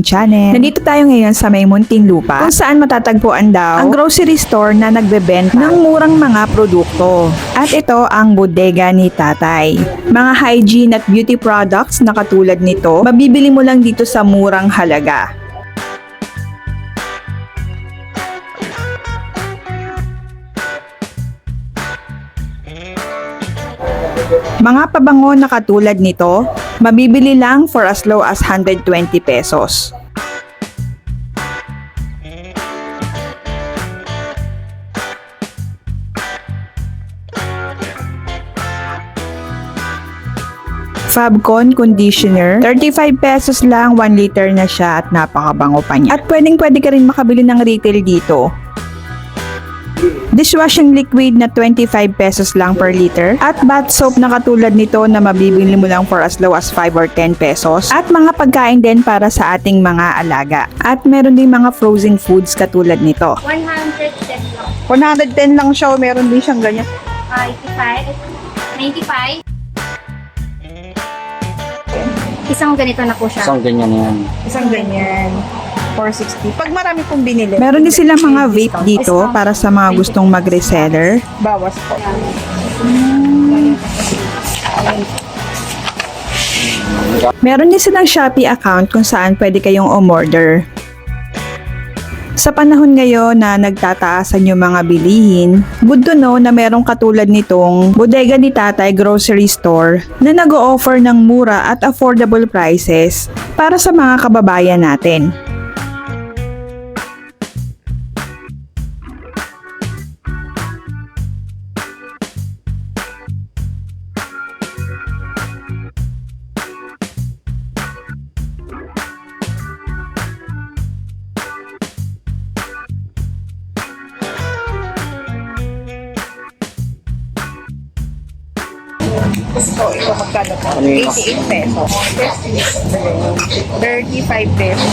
channel. Nandito tayo ngayon sa may Muntinlupa kung saan matatagpuan daw ang grocery store na nagbebenta ng murang mga produkto. At ito ang bodega ni tatay. Mga hygiene at beauty products na katulad nito, mabibili mo lang dito sa murang halaga. Mga pabango na katulad nito, mabibili lang for as low as 120 pesos. Fabcon Conditioner, 35 pesos lang, 1 liter na siya at napakabango pa niya. At pwedeng pwede ka rin makabili ng retail dito. Dishwashing liquid na 25 pesos lang per liter. At bath soap na katulad nito na mabibili mo lang for as low as 5 or 10 pesos. At mga pagkain din para sa ating mga alaga. At meron din mga frozen foods katulad nito. 110 lang. 110 lang siya, meron din siyang ganyan. 85, 95. Isang ganito na po siya. Isang ganyan yan. Isang ganyan. 460. Pag marami pong binili. Meron din silang mga vape dito para sa mga gustong mag-reseller. Bawas po. Meron din silang Shopee account kung saan pwede kayong umorder. Sa panahon ngayon na nagtataasan yung mga bilihin, good to know na merong katulad nitong bodega ni tatay grocery store na nag-o-offer ng mura at affordable prices para sa mga kababayan natin. So, ito magkano po? Ano yun? 88 pesos. 35 pesos.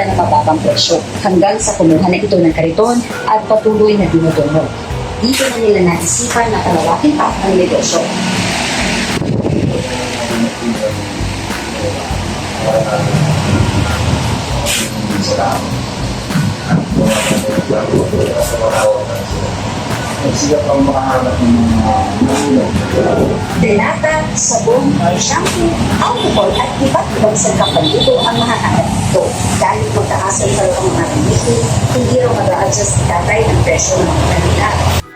kita ng mababang presyo hanggang sa kumuha na ito ng kariton at patuloy na dinudunod. Dito na nila naisipan na palawakin pa ang negosyo. Delata, sabon, shampoo, alcohol at iba't ibang sangkap panluto ang mahahanap dito. Dahil magtaas ang talagang mga hindi raw mag-a-adjust si tatay ang presyo ng mga kanila.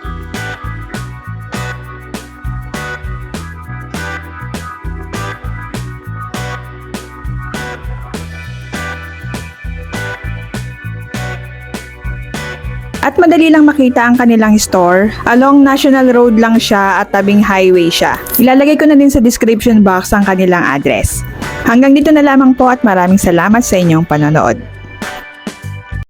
At madali lang makita ang kanilang store. Along National Road lang siya at tabing highway siya. Ilalagay ko na din sa description box ang kanilang address. Hanggang dito na lamang po at maraming salamat sa inyong panonood.